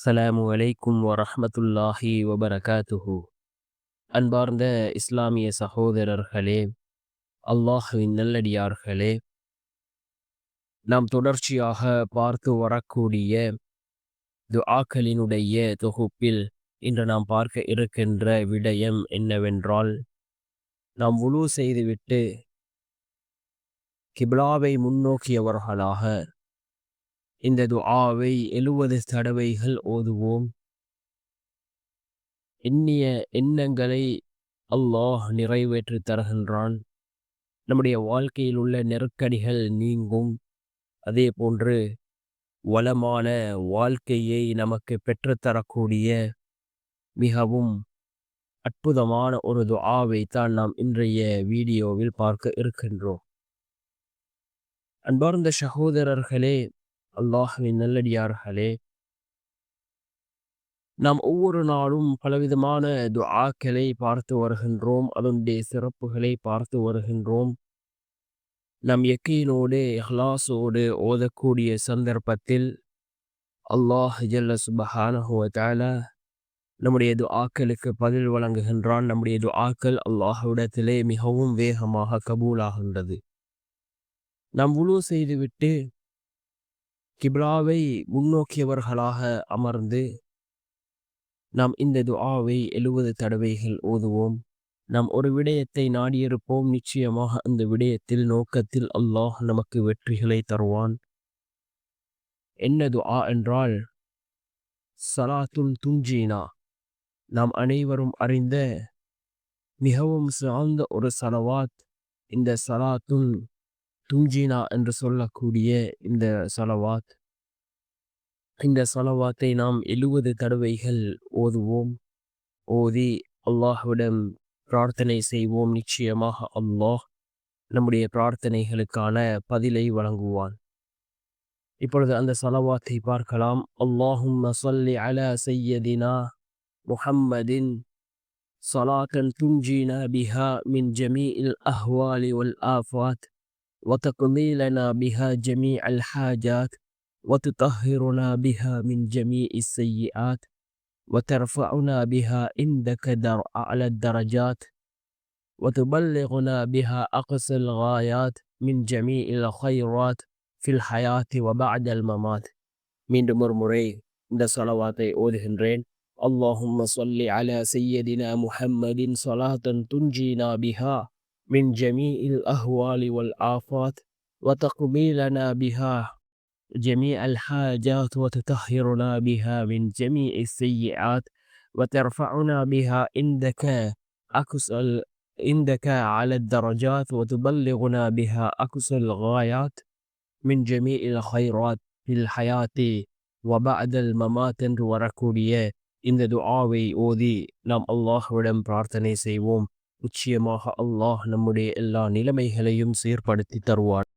அஸ்ஸலாமு அலைக்கும் வரஹமத்துல்லாஹி வபரகாத்துஹு. அன்பார்ந்த இஸ்லாமிய சகோதரர்களே அல்லாஹுவின் நல்லடியார்களே நாம் தொடர்ச்சியாக பார்த்து வரக்கூடிய துஆக்களினுடைய தொகுப்பில் இன்று நாம் பார்க்க இருக்கின்ற விடயம் என்னவென்றால் நாம் உழு செய்துவிட்டு கிப்லாவை முன்னோக்கியவர்களாக இந்த துஆவை எழுவது தடவைகள் ஓதுவோம். எண்ணிய எண்ணங்களை அல்லாஹ் நிறைவேற்றி தருகின்றான். நம்முடைய வாழ்க்கையில் உள்ள நெருக்கடிகள் நீங்கும். அதே போன்று வளமான வாழ்க்கையை நமக்கு பெற்றுத்தரக்கூடிய மிகவும் அற்புதமான ஒரு துஆவை தான் நாம் இன்றைய வீடியோவில் பார்க்க இருக்கின்றோம். அன்பார்ந்த சகோதரர்களே அல்லாஹுவின் நல்லடியார்களே. நாம் ஒவ்வொரு நாளும் பலவிதமான துஆக்களை பார்த்து வருகின்றோம். அதனுடைய சிறப்புகளை பார்த்து வருகின்றோம். நம் எக்கையினோடு இஹ்லாஸோடு ஓதக்கூடிய சந்தர்ப்பத்தில் அல்லாஹ் ஜல்ல சுபஹானஹுவத்தால நம்முடைய துஆக்களுக்கு பதில் வழங்குகின்றான். நம்முடைய துஆக்கள் அல்லாஹுவிடத்திலே மிகவும் வேகமாக கபூலாகின்றது. நாம் உழு செய்துவிட்டு கிப்லாவை முன்னோக்கியவர்களாக அமர்ந்து நாம் இந்த துஆவை எழுபது தடவைகள் ஓதுவோம். நாம் ஒரு விடயத்தை நாடியிருப்போம். நிச்சயமாக அந்த விடயத்தில் நோக்கத்தில் அல்லாஹ் நமக்கு வெற்றிகளை தருவான். என்ன துஆ என்றால் சலாத்துன் துஞ்சீனா நாம் அனைவரும் அறிந்த மிகவும் சார்ந்த ஒரு சலவாத் இந்த சலாத்துன் துஞ்சீனா என்று சொல்லக்கூடிய இந்த சலவாத் இந்த சலவாத்தை நாம் எழுபது தடவைகள் ஓதுவோம் ஓதி அல்லாஹ்விடம் பிரார்த்தனை செய்வோம் நிச்சயமாக அல்லாஹ் நம்முடைய பிரார்த்தனைகளுக்கான பதிலை வழங்குவான் இப்பொழுது அந்த சலவாத்தை பார்க்கலாம் அல்லாஹும் சல்லி அலா சையதினா முஹம்மதின் صلاة تنجينا بها من جميع الأهوال والآفات وتقضي لنا بها جميع الحاجات وتطهرنا بها من جميع السيئات وترفعنا بها عندك در أعلى الدرجات وتبلغنا بها أقصى الغايات من جميع الخيرات في الحياة وبعد الممات. من دمر مري دا صلوات أودهنرين اللهم صل على سيدنا محمد صلاة تنجينا بها. من جميع الأهوال والآفات وتقضي لنا بها جميع الحاجات وتطهرنا بها من جميع السيئات وترفعنا بها عندك أقصى عندك على الدرجات وتبلغنا بها أقصى الغايات من جميع الخيرات في الحياة وبعد الممات என்று வரக்கூடிய இந்த துஆவை ஓதி நாம் அல்லாஹ்விடம் பிரார்த்தனை செய்வோம் நிச்சயமாக அல்லாஹ் நம்முடைய எல்லா நிலைமைகளையும் சீர்படுத்தி தருவார்.